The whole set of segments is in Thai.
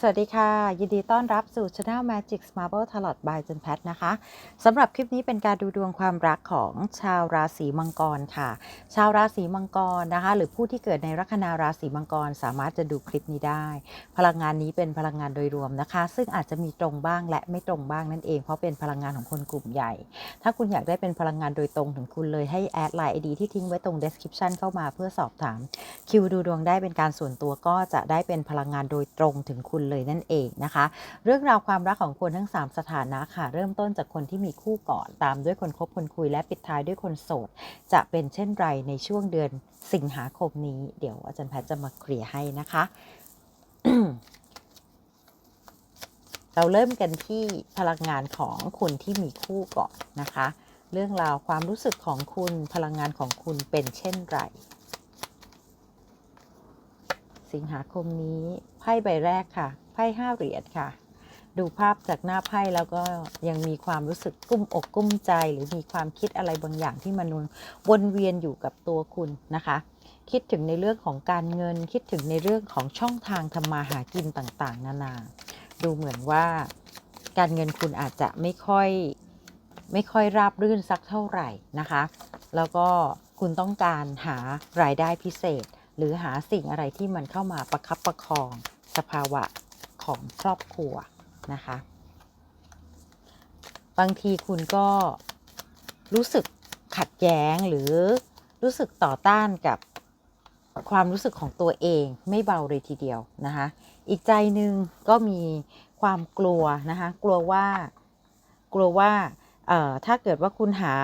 สวัสดีค่ะ ยินดีต้อนรับสู่ Channel Magic Marble Tarot by จันแพทนะคะสำหรับคลิปนี้เป็นการดูดวงความรักของชาวราศีมังกรค่ะ ชาวราศีมังกรนะคะ หรือผู้ที่เกิดในลัคนาราศีมังกร สามารถจะดูคลิปนี้ได้ พลังงานนี้เป็นพลังงานโดยรวมนะคะ ซึ่งอาจจะมีตรงบ้างและไม่ตรงบ้างนั่นเอง เพราะเป็นพลังงานของคนกลุ่มใหญ่ ถ้าคุณอยากได้เป็นพลังงานโดยตรงถึงคุณเลยให้แอดไลน์ไอดีที่ทิ้งไว้ตรง description เข้ามาเพื่อสอบถามคิวดูดวงได้เป็นการส่วนตัวก็จะได้เป็นพลังงานโดยตรงถึงคุณเลยนั่นเองนะคะ เรื่องราวความรักของคนทั้ง 3 สถานะค่ะ เริ่มต้นจากคนที่มีคู่ก่อน ตามด้วยคนคบคนคุยและปิดท้ายด้วยคนโสด จะเป็นเช่นไรในช่วงเดือนสิงหาคมนี้ เดี๋ยวอาจารย์แพทย์จะมาเคลียร์ให้นะคะ เราเริ่มกันที่พลังงานของคนที่มีคู่ก่อนนะคะ เรื่องราวความรู้สึกของคุณพลังงานของคุณเป็นเช่นไร สิงหาคมนี้ไพ่ใบแรกค่ะไพ่ห้าเหรียญค่ะ ดูภาพจากหน้าไพ่แล้วก็ยังมีความรู้สึกกุ้มอกกุ้มใจ หรือมีความคิดอะไรบางอย่างที่มันวนเวียนอยู่กับตัวคุณนะคะ คิดถึงในเรื่องของการเงิน คิดถึงในเรื่องของช่องทางทำมาหากินต่างๆ นานา ดูเหมือนว่าการเงินคุณอาจจะไม่ค่อยไม่ค่อยราบรื่นสักเท่าไหร่นะคะ แล้วก็คุณต้องการหารายได้พิเศษ หรือหาสิ่งอะไรที่มันเข้ามาประคับประคองสภาวะของครอบครัวนะคะ บางทีคุณก็รู้สึกขัดแย้งหรือรู้สึกต่อต้านกับความรู้สึกของตัวเองไม่เบาเลยทีเดียวนะคะ อีกใจหนึ่งก็มีความกลัวนะคะ กลัวว่า กลัวว่าเอ่อถ้าเกิดว่าคุณหา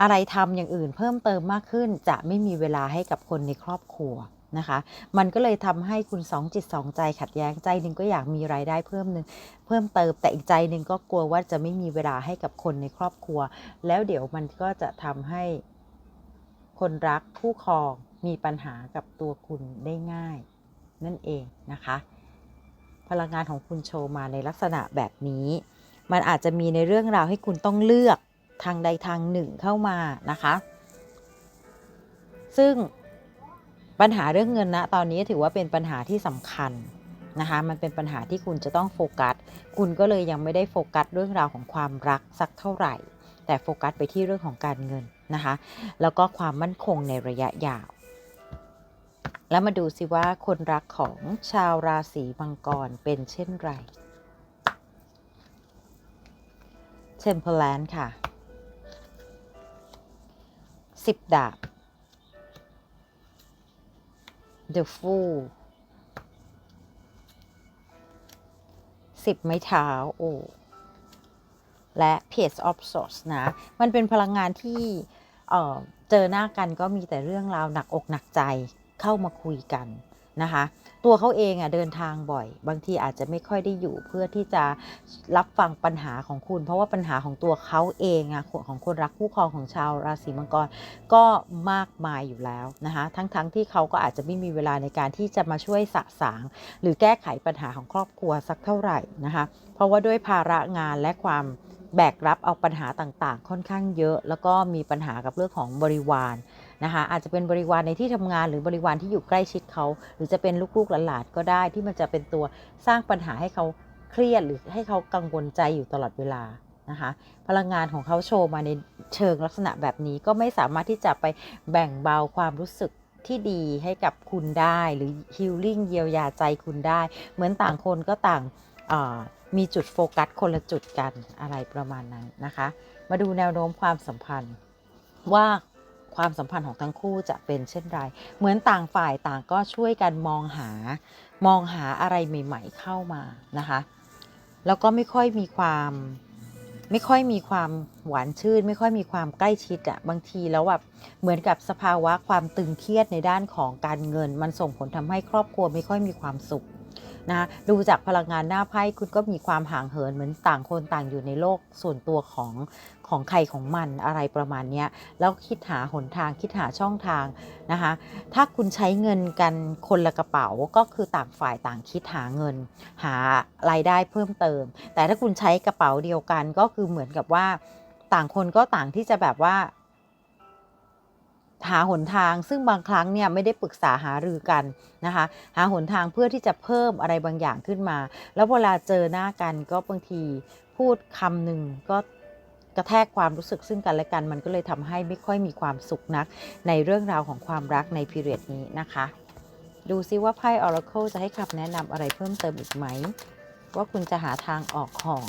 อะไรทำอย่างอื่นเพิ่มเติมมากขึ้น จะไม่มีเวลาให้กับคนในครอบครัวนะคะ มันก็เลยทำให้คุณสองจิตสองใจขัดแย้งใจหนึ่งก็อยากมีรายได้เพิ่มหนึ่งเพิ่มเติมแต่อีกใจหนึ่งก็กลัวว่าจะไม่มีเวลาให้กับคนในครอบครัว แล้วเดี๋ยวมันก็จะทำให้คนรักคู่ครองมีปัญหากับตัวคุณได้ง่าย นั่นเองนะคะ พลังงานของคุณโชว์มาในลักษณะแบบนี้ มันอาจจะมีในเรื่องราวให้คุณต้องเลือก ทางใดทางหนึ่งเข้ามานะคะ ซึ่งปัญหาเรื่องเงินนะตอนนี้ถือว่าเป็นปัญหาที่สำคัญนะคะ มันเป็นปัญหาที่คุณจะต้องโฟกัส คุณก็เลยยังไม่ได้โฟกัสเรื่องราวของความรักสักเท่าไหร่ แต่โฟกัสไปที่เรื่องของการเงินนะคะ แล้วก็ความมั่นคงในระยะยาว แล้วมาดูสิว่าคนรักของชาวราศีมังกรเป็นเช่นไร Temperance ค่ะ สิบดาบ The Fool สิบไม้เท้าโอ้และ Page of Swords นะ มันเป็นพลังงานที่เออเจอหน้ากันก็มีแต่เรื่องราวหนักอกหนักใจเข้ามาคุยกัน นะคะ ตัวเขาเองอะเดินทางบ่อย บางทีอาจจะไม่ค่อยได้อยู่เพื่อที่จะรับฟังปัญหาของคุณ เพราะว่าปัญหาของตัวเขาเองอะของคนรักคู่ครองของชาวราศีมังกรก็มากมายอยู่แล้วนะคะทั้งๆทที่เขาก็อาจจะไม่มีเวลาในการที่จะมาช่วยสะสาง หรือแก้ไขปัญหาของครอบครัวสักเท่าไหร่นะคะเพราะว่าด้วยภาระงานและความแบกรับเอาปัญหาต่างๆ ค่อนข้างเยอะ แล้วก็มีปัญหากับเรื่องของบริวาร นะคะอาจจะเป็นบริวารในที่ทำงาน หรือบริวารที่อยู่ใกล้ชิดเขา หรือจะเป็นลูกๆหลานๆก็ได้ที่มันจะเป็นตัวสร้างปัญหาให้เขาเครียดหรือให้เขากังวลใจอยู่ตลอดเวลานะคะพลังงานของเขาโชว์มาในเชิงลักษณะแบบนี้ก็ไม่สามารถที่จะไปแบ่งเบาความรู้สึกที่ดีให้กับคุณได้หรือฮิลลิ่งเยียวยาใจคุณได้ เหมือนต่างคนก็ต่างมีจุดโฟกัสคนละจุดกันอะไรประมาณนั้นนะคะ มาดูแนวโน้มความสัมพันธ์ว่า ความสัมพันธ์ของทั้งคู่จะเป็นเช่นไร เหมือนต่างฝ่ายต่างก็ช่วยกันมองหา มองหาอะไรใหม่ ๆ เข้ามานะคะ แล้วก็ไม่ค่อยมีความไม่ค่อยมีความหวานชื่น ไม่ค่อยมีความใกล้ชิดอะบางทีแล้วแบบเหมือนกับสภาวะความตึงเครียดในด้านของการเงิน มันส่งผลทำให้ครอบครัวไม่ค่อยมีความสุข นะดูจากพลังงานหน้าไพ่คุณก็มีความห่างเหินเหมือนต่างคนต่างอยู่ในโลกส่วนตัวของของใครของมันอะไรประมาณนี้แล้วคิดหาหนทางคิดหาช่องทางนะคะถ้าคุณใช้เงินกันคนละกระเป๋าก็คือต่างฝ่ายต่างคิดหาเงิน หารายได้เพิ่มเติม แต่ถ้าคุณใช้กระเป๋าเดียวกันก็คือเหมือนกับว่าต่างคนก็ต่างที่จะแบบว่า หาหนทาง ซึ่งบางครั้งเนี่ยไม่ได้ปรึกษาหารือกันนะคะหาหนทางเพื่อที่จะเพิ่มอะไรบางอย่างขึ้นมา แล้วเวลาเจอหน้ากันก็บางทีพูดคำหนึ่งก็กระแทกความรู้สึกซึ่งกันและกันมันก็เลยทำให้ไม่ค่อยมีความสุขนัก ในเรื่องราวของความรักในพีเรียดนี้นะคะ ดูซิว่าไพ่ Oracle จะให้คำแนะนำอะไรเพิ่มเติมอีกไหม ว่าคุณจะหาทางออกของ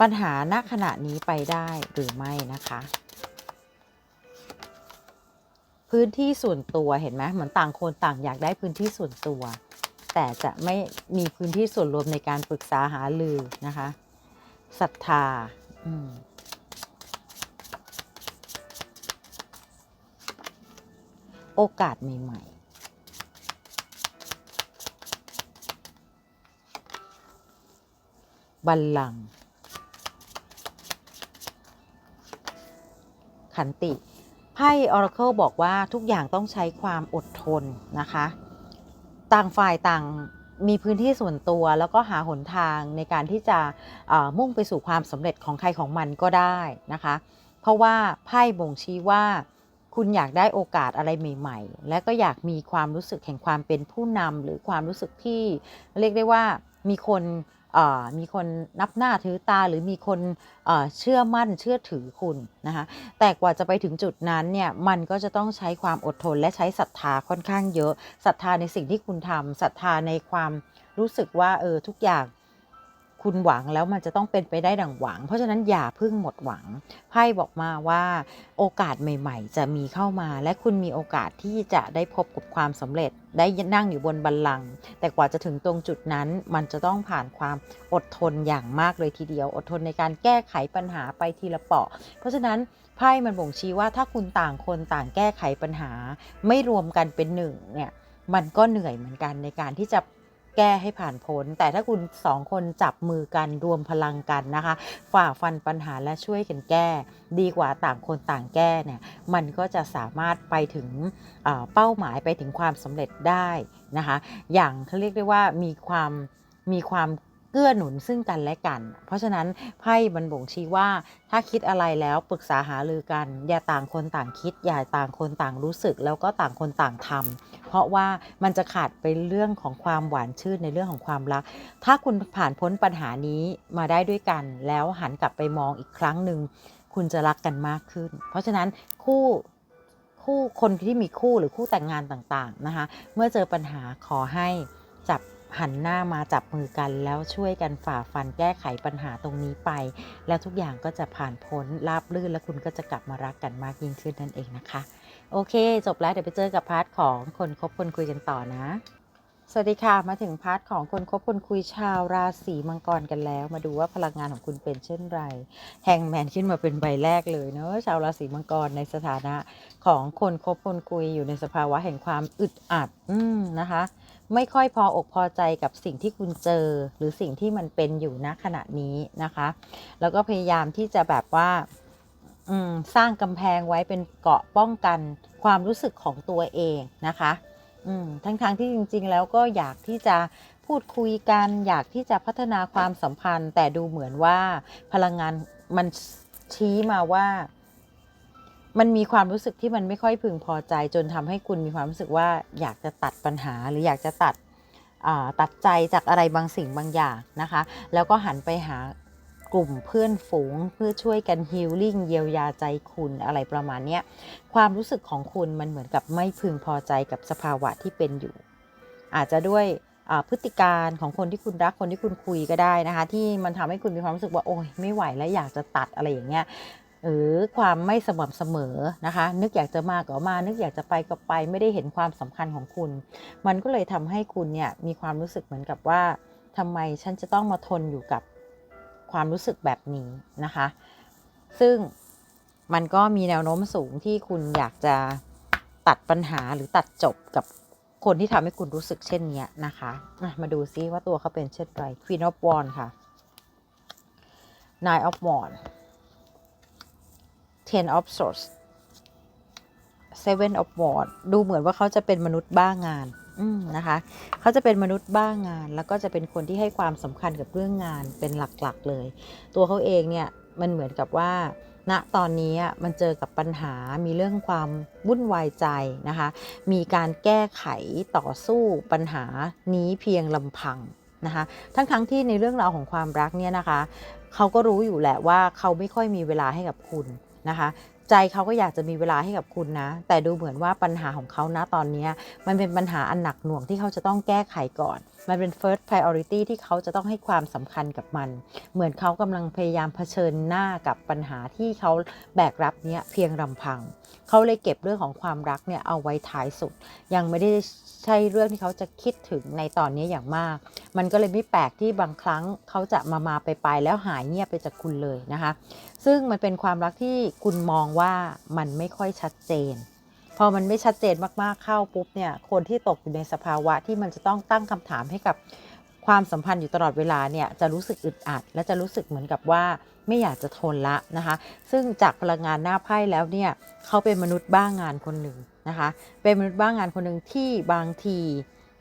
ปัญหาณขณะนี้ไปได้หรือไม่นะคะ พื้นที่ส่วนตัวเห็นไหมเหมือนต่างคนต่างอยากได้พื้นที่ส่วนตัว แต่จะไม่มีพื้นที่ส่วนรวมในการปรึกษาหารือนะคะศรัทธาอโอกาสใหม่ ๆบัลลังก์ขันติ ไพ่ Oracle บอกว่าทุกอย่างต้องใช้ความอดทนนะคะ ต่างฝ่ายต่างมีพื้นที่ส่วนตัวแล้วก็หาหนทางในการที่จะมุ่งไปสู่ความสำเร็จของใครของมันก็ได้นะคะ เพราะว่าไพ่บ่งชี้ว่าคุณอยากได้โอกาสอะไรใหม่ ๆ และก็อยากมีความรู้สึกแห่งความเป็นผู้นำหรือความรู้สึกที่เรียกได้ว่ามีคน มีคนนับหน้าถือตาหรือมีคนเชื่อมั่นเชื่อถือคุณนะคะแต่กว่าจะไปถึงจุดนั้นเนี่ยมันก็จะต้องใช้ความอดทนและใช้ศรัทธาค่อนข้างเยอะศรัทธาในสิ่งที่คุณทำศรัทธาในความรู้สึกว่าเออทุกอย่าง คุณหวังแล้วมันจะต้องเป็นไปได้ดังหวัง เพราะฉะนั้นอย่าเพิ่งหมดหวังไพ่บอกมาว่าโอกาสใหม่ ๆ จะมีเข้ามา และคุณมีโอกาสที่จะได้พบกับความสำเร็จ ได้นั่งอยู่บนบัลลังก์แต่กว่าจะถึงตรงจุดนั้น มันจะต้องผ่านความอดทนอย่างมากเลยทีเดียว อดทนในการแก้ไขปัญหาไปทีละเปาะ เพราะฉะนั้นไพ่มันบ่งชี้ว่าถ้าคุณต่างคนต่างแก้ไขปัญหา ไม่รวมกันเป็นหนึ่งเนี่ยมันก็เหนื่อยเหมือนกันในการที่จะ แก้ให้ผ่านพ้น แต่ถ้าคุณสองคนจับมือกันรวมพลังกันนะคะ ฝ่าฟันปัญหาและช่วยกันแก้ ดีกว่าต่างคนต่างแก้เนี่ยมันก็จะสามารถไปถึงเป้าหมายไปถึงความสำเร็จได้นะคะ อย่างเขาเรียกได้ว่ามีความมีความเกื้อหนุนซึ่งกันและกัน เพราะฉะนั้นไพ่มันบ่งชี้ว่า ถ้าคิดอะไรแล้วปรึกษาหารือกัน อย่าต่างคนต่างคิด อย่าต่างคนต่างรู้สึก แล้วก็ต่างคนต่างทำเพราะว่ามันจะขาดไปเรื่องของความหวานชื่นในเรื่องของความรัก ถ้าคุณผ่านพ้นปัญหานี้มาได้ด้วยกัน แล้วหันกลับไปมองอีกครั้งหนึ่งคุณจะรักกันมากขึ้น เพราะฉะนั้นคู่คู่คนที่มีคู่หรือคู่แต่งงานต่างๆนะคะเมื่อเจอปัญหาขอให้จับหันหน้ามาจับมือกันแล้วช่วยกันฝ่าฟันแก้ไขปัญหาตรงนี้ไป แล้วทุกอย่างก็จะผ่านพ้นราบรื่นและคุณก็จะกลับมารักกันมากยิ่งขึ้นนั่นเองนะคะ โอเค จบแล้วเดี๋ยวไปเจอกับพาร์ทของคนคบคนคุยกันต่อนะ สวัสดีค่ะ มาถึงพาร์ทของคนคบคนคุยชาวราศีมังกรกันแล้ว มาดูว่าพลังงานของคุณเป็นเช่นไร แฮงแมนขึ้นมาเป็นใบแรกเลยเนอะชาวราศีมังกรในสถานะของคนคบคนคุยอยู่ในสภาวะแห่งความอึดอัด อืมนะคะไม่ค่อยพออกพอใจกับสิ่งที่คุณเจอ หรือสิ่งที่มันเป็นอยู่ณขณะนี้นะคะ แล้วก็พยายามที่จะแบบว่า สร้างกำแพงไว้เป็นเกราะป้องกันความรู้สึกของตัวเองนะคะทั้งๆทที่จริง ๆ แล้วก็อยากที่จะพูดคุยกันอยากที่จะพัฒนาความสัมพันธ์ แต่ดูเหมือนว่าพลังงานมันชี้มาว่า มันมีความรู้สึกที่มันไม่ค่อยพึงพอใจจนทำให้คุณมีความรู้สึกว่าอยากจะตัดปัญหาหรืออยากจะตัดตัดใจจากอะไรบางสิ่งบางอย่างนะคะ แล้วก็หันไปหา กลุ่มเพื่อนฝูงเพื่อช่วยกันฮีลลิ่งเยียวยาใจคุณอะไรประมาณนี้ความรู้สึกของคุณมันเหมือนกับไม่พึงพอใจกับสภาวะที่เป็นอยู่ อาจจะด้วยพฤติการของคนที่คุณรักคนที่คุณคุยก็ได้นะคะ ที่มันทำให้คุณมีความรู้สึกว่าโอ้ยไม่ไหวแล้วอยากจะตัดอะไรอย่างเงี้ยหรือความไม่สม่ำเสมอนะคะ นึกอยากจะมาก็มา นึกอยากจะไปก็ไปไม่ได้เห็นความสำคัญของคุณ มันก็เลยทำให้คุณเนี่ยมีความรู้สึกเหมือนกับว่าทำไมฉันจะต้องมาทนอยู่กับ ความรู้สึกแบบนี้นะคะ ซึ่งมันก็มีแนวโน้มสูงที่คุณอยากจะตัดปัญหาหรือตัดจบกับคนที่ทำให้คุณรู้สึกเช่นนี้นะคะอะมาดูซิว่าตัวเขาเป็นเช่นไร Queen of Wands ค่ะ Nine of Wands Ten of Swords Seven of Wands ดูเหมือนว่าเขาจะเป็นมนุษย์บ้างาน อืมนะคะเขาจะเป็นมนุษย์บ้างงาน แล้วก็จะเป็นคนที่ให้ความสำคัญกับเรื่องงานเป็นหลักๆเลย ตัวเขาเองเนี่ยมันเหมือนกับว่า ณตอนนี้มันเจอกับปัญหามีเรื่องความวุ่นวายใจนะคะ มีการแก้ไขต่อสู้ปัญหานี้เพียงลำพังนะคะทั้งๆทที่ในเรื่องราวของความรักเนี่ยนะคะเขาก็รู้อยู่แหละว่าเขาไม่ค่อยมีเวลาให้กับคุณนะคะ ใจเขาก็อยากจะมีเวลาให้กับคุณนะ แต่ดูเหมือนว่าปัญหาของเขานะตอนนี้มันเป็นปัญหาอันหนักหน่วงที่เขาจะต้องแก้ไขก่อน มันเป็น first priority ที่เขาจะต้องให้ความสำคัญกับมัน เหมือนเขากำลังพยายามเผชิญหน้ากับปัญหาที่เขาแบกรับเนี้ยเพียงลำพัง เขาเลยเก็บเรื่องของความรักเนี่ยเอาไว้ท้ายสุด ยังไม่ได้ใช่เรื่องที่เขาจะคิดถึงในตอนนี้อย่างมาก มันก็เลยไม่แปลกที่บางครั้งเขาจะมามาไปไปแล้วหายเงียบไปจากคุณเลยนะคะ ซึ่งมันเป็นความรักที่คุณมองว่ามันไม่ค่อยชัดเจน พอมันไม่ชัดเจนมากๆเข้าปุ๊บเนี่ยคนที่ตกอยู่ในสภาวะที่มันจะต้องตั้งคำถามให้กับความสัมพันธ์อยู่ตลอดเวลาเนี่ยจะรู้สึกอึดอัด และจะรู้สึกเหมือนกับว่าไม่อยากจะทนละนะคะ ซึ่งจากพลังงานหน้าไพ่แล้วเนี่ยเขาเป็นมนุษย์บ้างงานคนหนึ่งนะคะ เป็นมนุษย์บ้างงานคนหนึ่งที่บางที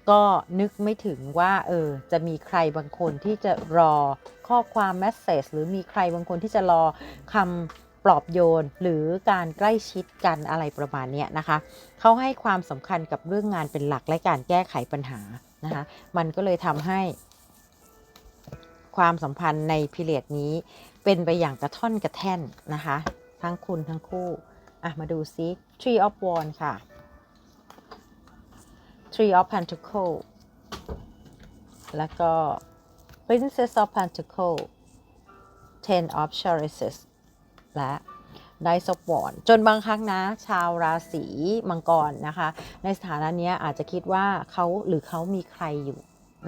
ก็นึกไม่ถึงว่าเออจะมีใครบางคนที่จะรอข้อความแมสเซจหรือมีใครบางคนที่จะรอคำ ปลอบโยน หรือการใกล้ชิดกันอะไรประมาณนี้นะคะเขาให้ความสำคัญกับเรื่องงานเป็นหลักและการแก้ไขปัญหานะคะมันก็เลยทำให้ความสัมพันธ์ในพิเรียดนี้เป็นไปอย่างกระท่อนกระแท่นนะคะ ทั้งคุณทั้งคู่อะมาดูซิ Tree of Wands ค่ะ tree of Pentacle แล้วก็ Princess of Pentacle Ten of Chalices และ Knight of Wands จนบางครั้งนะ ชาวราศีมังกรนะคะ ในสถานะนี้อาจจะคิดว่าเขาหรือเขามีใครอยู่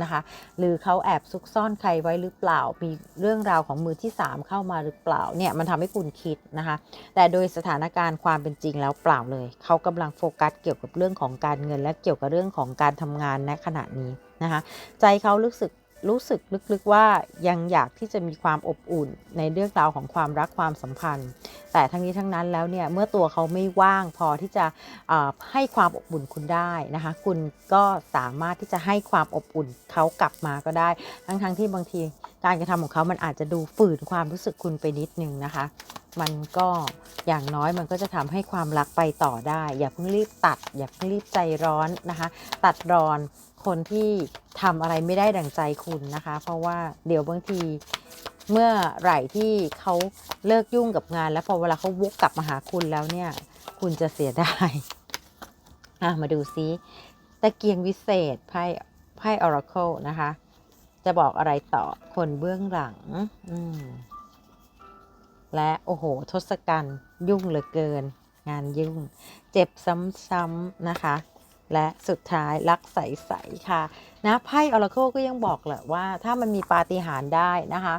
นะคะหรือเขาแอบซุกซ่อนใครไว้หรือเปล่า มีเรื่องราวของมือที่ 3 เข้ามาหรือเปล่าเนี่ยมันทำให้คุณคิดนะคะแต่โดยสถานการณ์ความเป็นจริงแล้วเปล่าเลย เขากำลังโฟกัสเกี่ยวกับเรื่องของการเงิน และเกี่ยวกับเรื่องของการทำงานในขณะนี้นะคะใจเขารู้สึก รู้สึกลึกๆว่ายังอยากที่จะมีความอบอุ่นในเรื่องราวของความรักความสัมพันธ์ แต่ทั้งนี้ทั้งนั้นแล้วเนี่ยเมื่อตัวเขาไม่ว่างพอที่จะให้ความอบอุ่นคุณได้นะคะ คุณก็สามารถที่จะให้ความอบอุ่นเขากลับมาก็ได้ ทั้งๆที่บางทีการกระทำของเขามันอาจจะดูฝืนความรู้สึกคุณไปนิดนึงนะคะ มันก็อย่างน้อยมันก็จะทำให้ความรักไปต่อได้ อย่าเพิ่งรีบตัด อย่าเพิ่งรีบใจร้อนนะคะ ตัดรอน คนที่ทำอะไรไม่ได้ดังใจคุณนะคะ เพราะว่าเดี๋ยวบางทีเมื่อไหร่ที่เขาเลิกยุ่งกับงาน แล้วพอเวลาเขาวกกลับมาหาคุณแล้วเนี่ย คุณจะเสียดายอะมาดูซิตะเกียงวิเศษไพ่ไพ่ Oracle นะคะ จะบอกอะไรต่อคนเบื้องหลัง อืมและโอ้โห ทศกัณฐ์ยุ่งเหลือเกิน งานยุ่ง เจ็บซ้ำๆนะคะ และสุดท้ายรักใสๆค่ะนะไพ่ Oracle ก็ยังบอกแหละว่าถ้ามันมีปาฏิหาริย์ได้นะคะ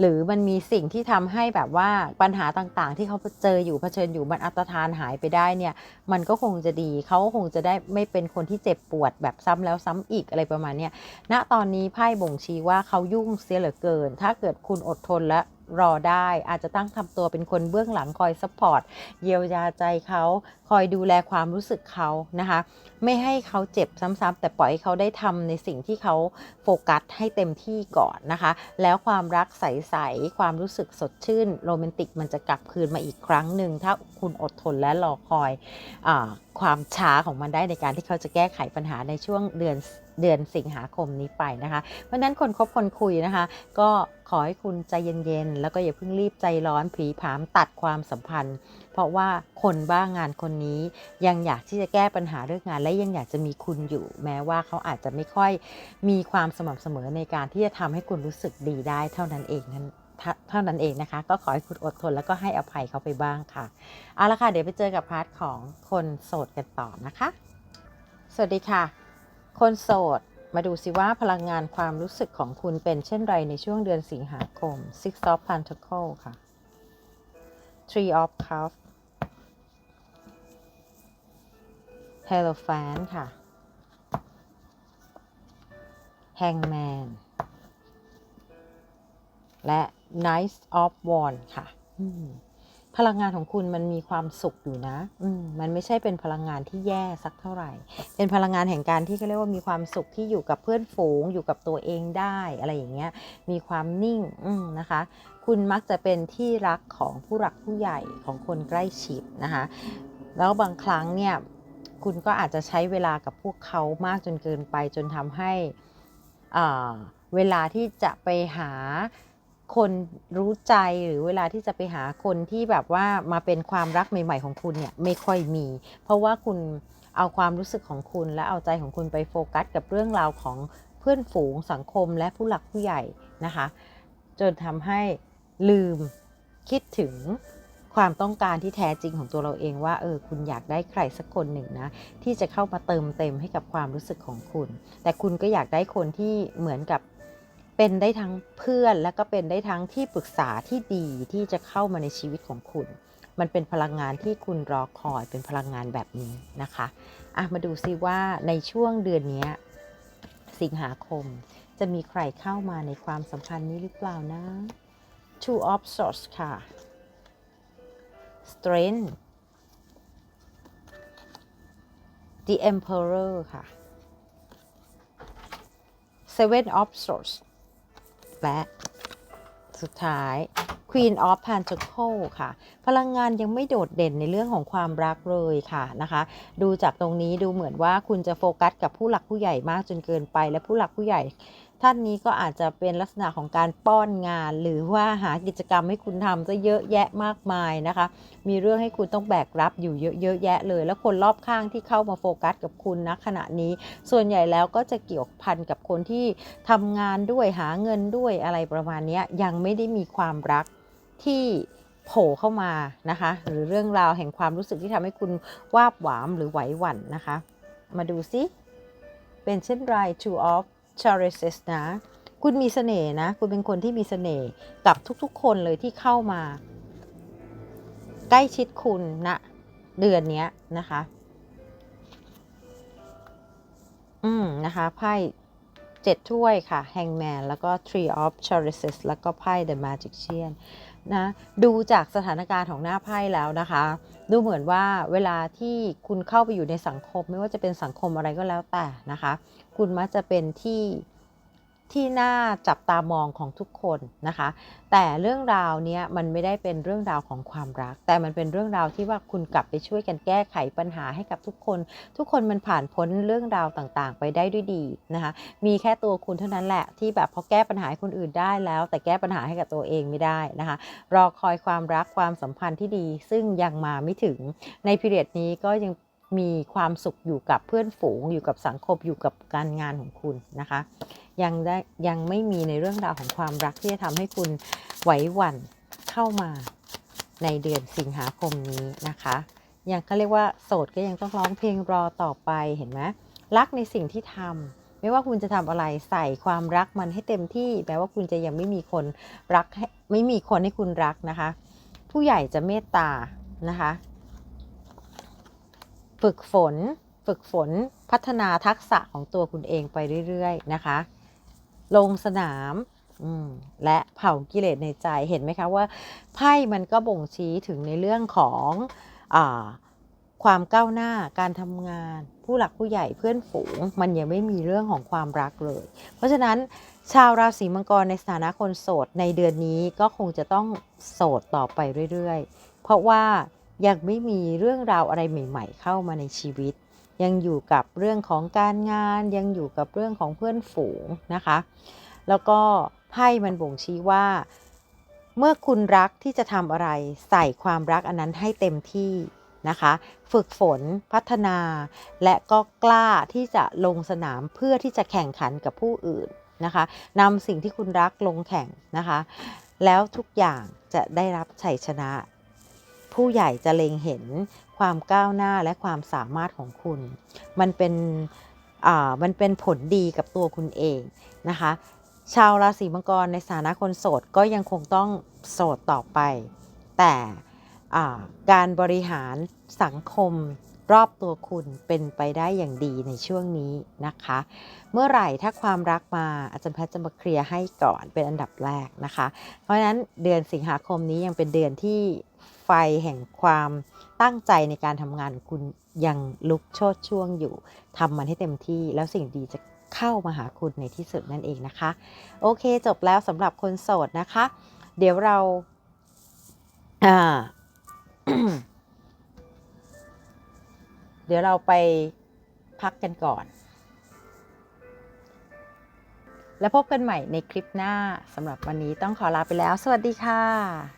หรือมันมีสิ่งที่ทำให้แบบว่าปัญหาต่างๆ ที่เขาเจออยู่เผชิญอยู่มันอัตทานหายไปได้เนี่ย มันก็คงจะดีเขาคงจะได้ไม่เป็นคนที่เจ็บปวดแบบซ้ำแล้วซ้ำอีกอะไรประมาณเนี้ยณตอนนี้ไพ่บ่งชี้ว่าเขายุ่งเสียเหลือเกิน ถ้าเกิดคุณอดทนและ รอได้ อาจจะตั้งทำตัวเป็นคนเบื้องหลังคอยซัพพอร์ตเยียวยาใจเขาคอยดูแลความรู้สึกเขานะคะ ไม่ให้เขาเจ็บซ้ำๆแต่ปล่อยให้เขาได้ทำในสิ่งที่เขาโฟกัสให้เต็มที่ก่อนนะคะ แล้วความรักใสๆความรู้สึกสดชื่นโรแมนติกมันจะกลับคืนมาอีกครั้งหนึ่งถ้าคุณอดทนและรอคอยอความช้าของมันได้ในการที่เขาจะแก้ไขปัญหาในช่วงเดือน เดือนสิงหาคมนี้ไปนะคะ เพราะฉะนั้นคนคบคนคุยนะคะ ก็ขอให้คุณใจเย็นๆ แล้วก็อย่าเพิ่งรีบใจร้อนผีผามตัดความสัมพันธ์ เพราะว่าคนบ้างงานคนนี้ยังอยากที่จะแก้ปัญหาเรื่องงาน และยังอยากจะมีคุณอยู่ แม้ว่าเขาอาจจะไม่ค่อยมีความสม่ำเสมอในการที่จะทำให้คุณรู้สึกดีได้เท่านั้นเองนั้นเท่านั้นเองนะคะ ก็ขอให้คุณอดทนแล้วก็ให้อภัยเขาไปบ้างค่ะเอาละค่ะเดี๋ยวไปเจอกับพาร์ทของคนโสดกันต่อนะคะ สวัสดีค่ะ คนโสด มาดูสิว่าพลังงานความรู้สึกของคุณเป็นเช่นไรในช่วงเดือนสิงหาคม Six of Pentacles ค่ะ Three of Cups Hierophant ค่ะ Hangman และ Knight of Wands ค่ะ พลังงานของคุณมันมีความสุขอยู่นะ อืมมันไม่ใช่เป็นพลังงานที่แย่สักเท่าไหร่ เป็นพลังงานแห่งการที่เขาเรียกว่ามีความสุขที่อยู่กับเพื่อนฝูง อยู่กับตัวเองได้อะไรอย่างเงี้ย มีความนิ่ง อืมนะคะคคุณมักจะเป็นที่รักของผู้รักผู้ใหญ่ของคนใกล้ชิดนะคะ แล้วบางครั้งเนี่ย คุณก็อาจจะใช้เวลากับพวกเขามากจนเกินไปจนทำให้อ่าเวลาที่จะไปหา คนรู้ใจหรือเวลาที่จะไปหาคนที่แบบว่ามาเป็นความรักใหม่ ๆ ของคุณเนี่ยไม่ค่อยมี เพราะว่าคุณเอาความรู้สึกของคุณและเอาใจของคุณไปโฟกัสกับเรื่องราวของเพื่อนฝูงสังคมและผู้หลักผู้ใหญ่นะคะ จนทำให้ลืมคิดถึงความต้องการที่แท้จริงของตัวเราเองว่าเออคุณอยากได้ใครสักคนหนึ่งนะที่จะเข้ามาเติมเต็มให้กับความรู้สึกของคุณ แต่คุณก็อยากได้คนที่เหมือนกับ เป็นได้ทั้งเพื่อนและก็เป็นได้ทั้งที่ปรึกษาที่ดีที่จะเข้ามาในชีวิตของคุณ มันเป็นพลังงานที่คุณรอคอยเป็นพลังงานแบบนี้นะคะอะมาดูซิว่าในช่วงเดือนนี้สิงหาคม จะมีใครเข้ามาในความสัมพันธ์นี้หรือเปล่านะ Two of Swords ค่ะ Strength The Emperor ค่ะ Seven of Swords และสุดท้าย Queen of Pentacles ค่ะ พลังงานยังไม่โดดเด่นในเรื่องของความรักเลยค่ะนะคะ ดูจากตรงนี้ดูเหมือนว่าคุณจะโฟกัสกับผู้หลักผู้ใหญ่มากจนเกินไป และผู้หลักผู้ใหญ่ ท่านนี้ก็อาจจะเป็นลักษณะของการป้อนงาน หรือว่าหากิจกรรมให้คุณทำซะเยอะแยะมากมายนะคะ มีเรื่องให้คุณต้องแบกรับอยู่เยอะเยอะแยะเลย แล้วคนรอบข้างที่เข้ามาโฟกัสกับคุณณขณะนี้ ส่วนใหญ่แล้วก็จะเกี่ยวพันกับคนที่ทำงานด้วยหาเงินด้วยอะไรประมาณนี้ยยังไม่ได้มีความรักที่โผล่เข้ามานะคะ หรือเรื่องราวแห่งความรู้สึกที่ทำให้คุณวาบหวามหรือไหวหวั่นนะคะ มาดูซิเป็นเช่นไร Two of c h a r i s นะ คุณมีเสน่ห์นะ คุณเป็นคนที่มีเสน่ห์กับทุกๆ คนเลยที่เข้ามา ใกล้ชิดคุณณนะเดือนนี้นะคะ อืมนะคะ ไพ่เจ็ดถ้วยค่ะ Hangman แล้วก็ Tree of Chalices แล้วก็ไพ่ The Magician นะ ดูจากสถานการณ์ของหน้าไพ่แล้วนะคะ ดูเหมือนว่าเวลาที่คุณเข้าไปอยู่ในสังคม ไม่ว่าจะเป็นสังคมอะไรก็แล้วแต่นะคะ คุณมักจะเป็นที่ที่น่าจับตามองของทุกคนนะคะ แต่เรื่องราวนี้มันไม่ได้เป็นเรื่องราวของความรัก แต่มันเป็นเรื่องราวที่ว่าคุณกลับไปช่วยกันแก้ไขปัญหาให้กับทุกคน ทุกคนมันผ่านพ้นเรื่องราวต่างๆ ไปได้ด้วยดีนะคะ มีแค่ตัวคุณเท่านั้นแหละที่แบบพอแก้ปัญหาคนอื่นได้แล้ว แต่แก้ปัญหาให้กับตัวเองไม่ได้นะคะ รอคอยความรักความสัมพันธ์ที่ดี ซึ่งยังมาไม่ถึงในพีเรียดนี้ก็ยัง มีความสุขอยู่กับเพื่อนฝูง อยู่กับสังคมอยู่กับการงานของคุณนะคะ ยังได้ยังไม่มีในเรื่องราวของความรักที่จะทำให้คุณไหวหวั่นเข้ามาในเดือนสิงหาคมนี้นะคะยังเขาเรียกว่าโสดก็ยังต้องร้องเพลงรอต่อไปเห็นไหมรักในสิ่งที่ทำไม่ว่าคุณจะทำอะไรใส่ความรักมันให้เต็มที่แม้ว่าคุณจะยังไม่มีคนรักไม่มีคนให้คุณรักนะคะ ผู้ใหญ่จะเมตตานะคะ ฝึกฝน ฝึกฝนพัฒนาทักษะของตัวคุณเองไปเรื่อยๆนะคะ ลงสนามและเผากิเลสในใจเห็นไหมคะว่าไพ่มันก็บ่งชี้ถึงในเรื่องของอความก้าวหน้าการทำงาน ผู้หลักผู้ใหญ่เพื่อนฝูง มันยังไม่มีเรื่องของความรักเลย เพราะฉะนั้นชาวราศีมังกรในสถานะคนโสดในเดือนนี้ก็คงจะต้องโสดต่อไปเรื่อยๆ เพราะว่า ยังไม่มีเรื่องราวอะไรใหม่ ๆ เข้ามาในชีวิต ยังอยู่กับเรื่องของการงาน ยังอยู่กับเรื่องของเพื่อนฝูงนะคะ แล้วก็ไพ่มันบ่งชี้ว่า เมื่อคุณรักที่จะทำอะไรใส่ความรักอันนั้นให้เต็มที่นะคะ ฝึกฝนพัฒนา และก็กล้าที่จะลงสนามเพื่อที่จะแข่งขันกับผู้อื่นนะคะนำสิ่งที่คุณรักลงแข่งนะคะ แล้วทุกอย่างจะได้รับชัยชนะ ผู้ใหญ่จะเล็งเห็นความก้าวหน้าและความสามารถของคุณ มันเป็นอ่ามันเป็นผลดีกับตัวคุณเองนะคะ ชาวราศีมังกรในฐานะคนโสดก็ยังคงต้องโสดต่อไป แต่อ่าการบริหารสังคม รอบตัวคุณเป็นไปได้อย่างดีในช่วงนี้นะคะ เมื่อไหร่ถ้าความรักมาอาจารย์แพทย์จะมาเคลียร์ให้ก่อนเป็นอันดับแรกนะคะ เพราะฉะนั้นเดือนสิงหาคมนี้ยังเป็นเดือนที่ไฟแห่งความตั้งใจในการทำงานของคุณยังลุกโชดช่วงอยู่ทำมันให้เต็มที่แล้วสิ่งดีจะเข้ามาหาคุณในที่สุดนั่นเองนะคะ โอเคจบแล้วสำหรับคนโสดนะคะ เดี๋ยวเราอ่า เดี๋ยวเราไปพักกันก่อน แล้วพบกันใหม่ในคลิปหน้าสำหรับวันนี้ต้องขอลาไปแล้ว สวัสดีค่ะ